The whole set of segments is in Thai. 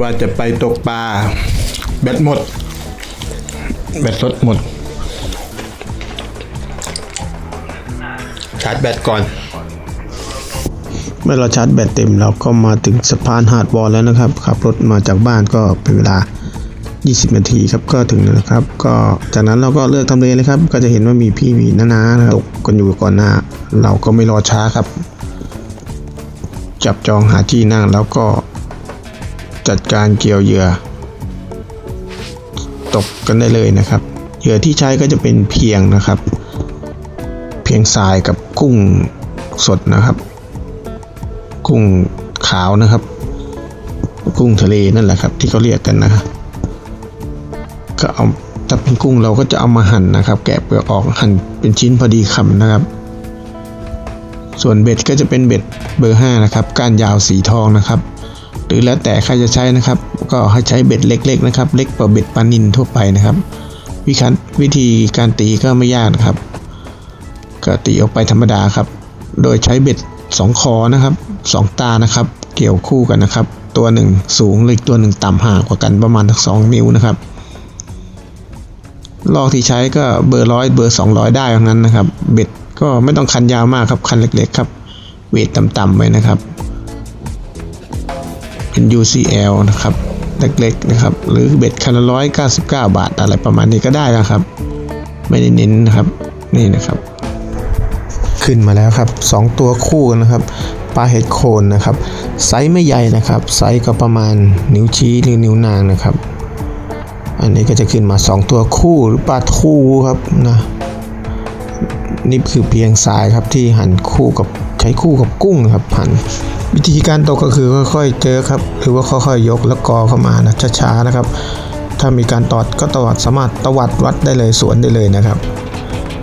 ว่าจะไปตกปลาแบตหมด แบตรถหมด ชาร์จแบตก่อน เมื่อเราชาร์จแบตเต็มเราก็มาถึงสะพานหาดวอลแล้วนะครับขับรถมาจากบ้านก็เป็นเวลา 20 นาทีครับก็ถึงแล้วนะครับ ก็จากนั้นเราก็เลือกทำเลเลยครับ ก็จะเห็นว่ามีพี่มีน้าๆนะครับตกกันอยู่ก่อนหน้า เราก็ไม่รอช้าครับ จับจองหาที่นั่งแล้วก็ จัดการเกี่ยวเหยื่อ ตกกันได้เลยนะครับ เหยื่อที่ใช้ก็จะเป็นเพียงนะครับ เพียงทรายกับกุ้งสดนะครับ กุ้งขาวนะครับ กุ้งทะเลนั่นแหละครับ ที่เขาเรียกกันนะครับก็เอาถ้าเป็นกุ้งเราก็จะเอามาหั่นนะครับ แกะเปลือกออกหั่นเป็นชิ้นพอดีคำนะครับ ส่วนเบ็ดก็จะเป็นเบ็ดเบอร์5นะครับ ก้านยาวสีทองนะครับ หรือแล้วแต่ใครจะใช้นะครับ ก็ให้ใช้เบ็ดเล็ก ๆ นะครับ เล็กกว่าเบ็ดปลานินทั่วไปนะครับ วิธีวิธีการตีก็ไม่ยากนะครับ ก็ตีออกไปธรรมดาครับ โดยใช้เบ็ดสองคอนะครับสองตานะครับ เกี่ยวคู่กันนะครับ ตัวหนึ่งสูงเลยตัวหนึ่งต่ำห่างกว่ากันประมาณสองนิ้วนะครับลอกที่ใช้ก็เบอร์ร้อยเบอร์สองร้อยได้ทั้งนั้นนะครับ เบ็ดก็ไม่ต้องคันยาวมากครับคันเล็กๆครับ เวทต่ำๆไว้นะครับ เป็น UCL นะครับ เล็กๆนะครับ หรือเบ็ดคันละร้อยเก้าสิบเก้าบาทอะไรประมาณนี้ก็ได้นะครับ ไม่ได้เน้นนะครับ นี่นะครับ ขึ้นมาแล้วครับ 2 ตัวคู่นะครับปลาเห็ดโคนนะครับ ไซส์ไม่ใหญ่นะครับ ไซส์ก็ประมาณนิ้วชี้หรือนิ้วนางนะครับ อันนี้ก็จะขึ้นมา 2 ตัวคู่หรือปลาทูครับนะนี่คือเพียงสายครับที่หั่นคู่กับใช้คู่กับกุ้งนะครับหั่น วิธีการตกก็คือค่อยๆเจอครับ หรือว่าค่อยๆยกแล้วกอเข้ามานะช้าๆนะครับ ถ้ามีการตอดก็ตวัดสามารถตวัดวัดได้เลยสวนได้เลยนะครับ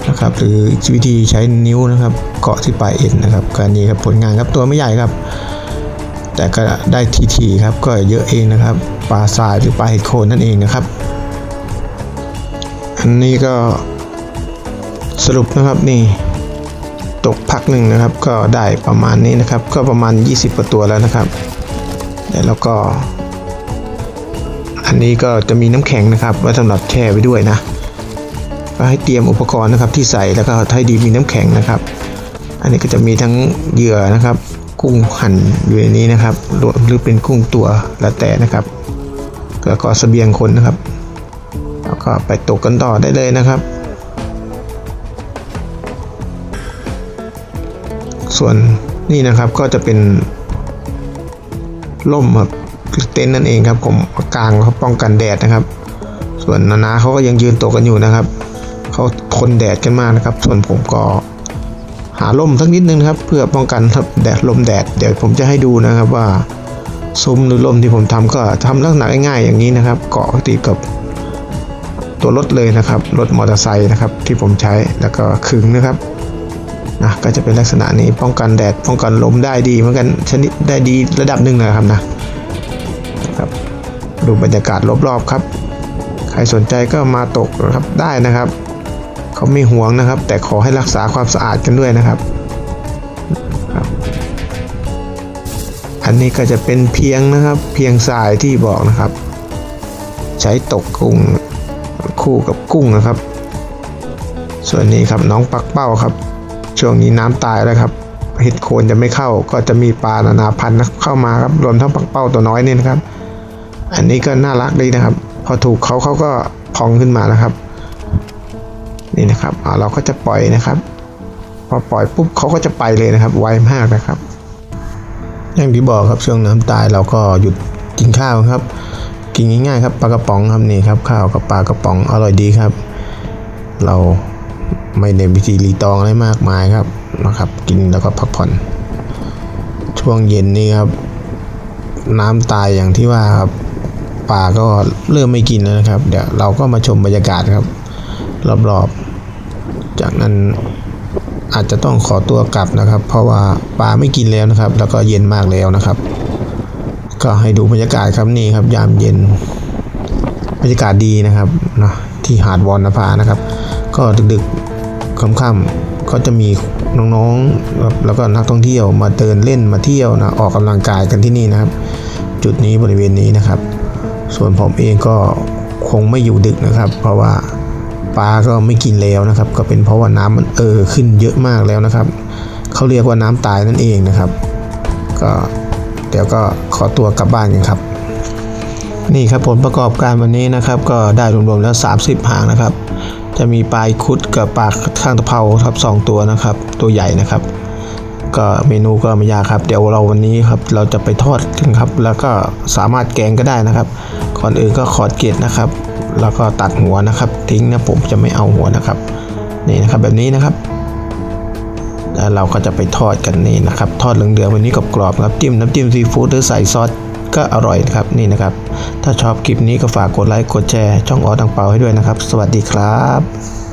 นะครับ หรือวิธีใช้นิ้วนะครับเกาะที่ปลายเอ็นนะครับการนี้ครับผลงานครับตัวไม่ใหญ่ครับ แต่ก็ได้ทีทีครับก็เยอะเองนะครับปลาทรายหรือปลาเห็ดโคนนั่นเองนะครับ อันนี้ก็สรุปนะครับนี่ ตกพักหนึ่งนะครับ ก็ได้ประมาณนี้นะครับ ก็ประมาณ 20กว่าตัวแล้วนะครับแล้วก็ อันนี้ก็จะมีน้ำแข็งนะครับไว้สำหรับแช่ไว้ด้วยนะก็ให้เตรียมอุปกรณ์นะครับที่ใส่แล้วก็ให้ดีมีน้ำแข็งนะครับ อันนี้ก็จะมีทั้งเหยื่อนะครับ กุ้งหั่นอยู่ในนี้นะครับหรือหรือเป็นกุ้งตัวล้วแต่นะครับแล้วก็เสบียงคนนะครับ แล้วก็ไปตกกันต่อได้เลยนะครับ ส่วนนี่นะครับก็จะเป็นร่มครับเต็นท์นั่นเองครับ ผมกลางเขาป้องกันแดดนะครับ ส่วนนานาเขาก็ยังยืนตกกันอยู่นะครับเขาทนแดดกันมากนะครับ ส่วนผมก็หาร่มสักนิดนึงครับ เพื่อป้องกันครับแดดลมแดดเดี๋ยวผมจะให้ดูนะครับว่าซุ้มหรือร่มที่ผมทำก็ทำลักษณะง่ายๆอย่างนี้นะครับ เกาะติดกับตัวรถเลยนะครับรถมอเตอร์ไซค์นะครับที่ผมใช้แล้วก็ขึงนะครับ นะก็จะเป็นลักษณะนี้ป้องกันแดดป้องกันลมได้ดีเหมือนกันชนิดได้ดีระดับหนึ่งนะครับนะครับ ดูบรรยากาศรอบๆครับ ใครสนใจก็มาตกนะครับได้นะครับ เขาไม่ห่วงนะครับ แต่ขอให้รักษาความสะอาดกันด้วยนะครับครับอันนี้ก็จะเป็นเพียงนะครับเพียงทรายที่บอกนะครับ ใช้ตกกุ้งคู่กับกุ้งนะครับ ส่วนนี้ครับน้องปักเป้าครับ ช่วงนี้น้ำตายแล้วครับเห็ดโคนจะไม่เข้าก็จะมีปลานานาพันธุ์เข้ามาครับรวมทั้งปักเป้าตัวน้อยนี่นะครับ อันนี้ก็น่ารักดีนะครับ พอถูกเขาเขาก็พองขึ้นมานะครับ นี่นะครับอ่าเราก็จะปล่อยนะครับ พอปล่อยปุ๊บเขาก็จะไปเลยนะครับ ไวมากนะครับ อย่างที่บอกครับช่วงน้ำตายเราก็หยุดกินข้าวครับ กินง่ายๆครับปลากระป๋องครับนี่ครับข้าวกับปลากระป๋องอร่อยดีครับ เรา ไม่เน้นวิธีรีตองอะไรมากมายครับนะครับ กินแล้วก็พักผ่อน ช่วงเย็นนี้ครับ น้ำตายอย่างที่ว่าครับป่าก็เริ่มไม่กินแล้วนะครับ เดี๋ยวเราก็มาชมบรรยากาศครับ รอบๆ จากนั้นอาจจะต้องขอตัวกลับนะครับ เพราะว่าปลาไม่กินแล้วนะครับ แล้วก็เย็นมากแล้วนะครับ ก็ให้ดูบรรยากาศครับนี่ครับยามเย็น บรรยากาศดีนะครับนะที่หาดวอนนภานะครับ ก็ดึกๆค่ำๆก็จะมีน้องๆแล้วก็นักท่องเที่ยวมาเดินเล่นมาเที่ยวนะออกกำลังกายกันที่นี่นะครับ จุดนี้บริเวณนี้นะครับ ส่วนผมเองก็คงไม่อยู่ดึกนะครับ เพราะว่าปลาก็ไม่กินแล้วนะครับ ก็เป็นเพราะว่าน้ำมันเออขึ้นเยอะมากแล้วนะครับเขาเรียกว่าน้ำตายนั่นเองนะครับ ก็เดี๋ยวก็ขอตัวกลับบ้านกันครับ นี่ครับผลประกอบการวันนี้นะครับ ก็ได้รวมๆแล้ว 30หางนะครับ จะมีปลายคุดกับปลาข้างตะเภาครับสองตัวนะครับ ตัวใหญ่นะครับ ก็เมนูก็ไม่ยากครับ เดี๋ยวเราวันนี้ครับเราจะไปทอดกันครับ แล้วก็สามารถแกงก็ได้นะครับก่อนอื่นก็ขอดเกล็ดนะครับ แล้วก็ตัดหัวนะครับ ทิ้งนะผมจะไม่เอาหัวนะครับนี่นะครับแบบนี้นะครับแล้วเราก็จะไปทอดกันนี่นะครับ ทอดเหลืองๆวันนี้กรอบๆครับจิ้มน้ำจิ้มซีฟู้ดหรือใส่ซอส ก็อร่อยนะครับนี่นะครับ ถ้าชอบคลิปนี้ก็ฝากกดไลค์กดแชร์ช่องออตังเปาให้ด้วยนะครับ สวัสดีครับ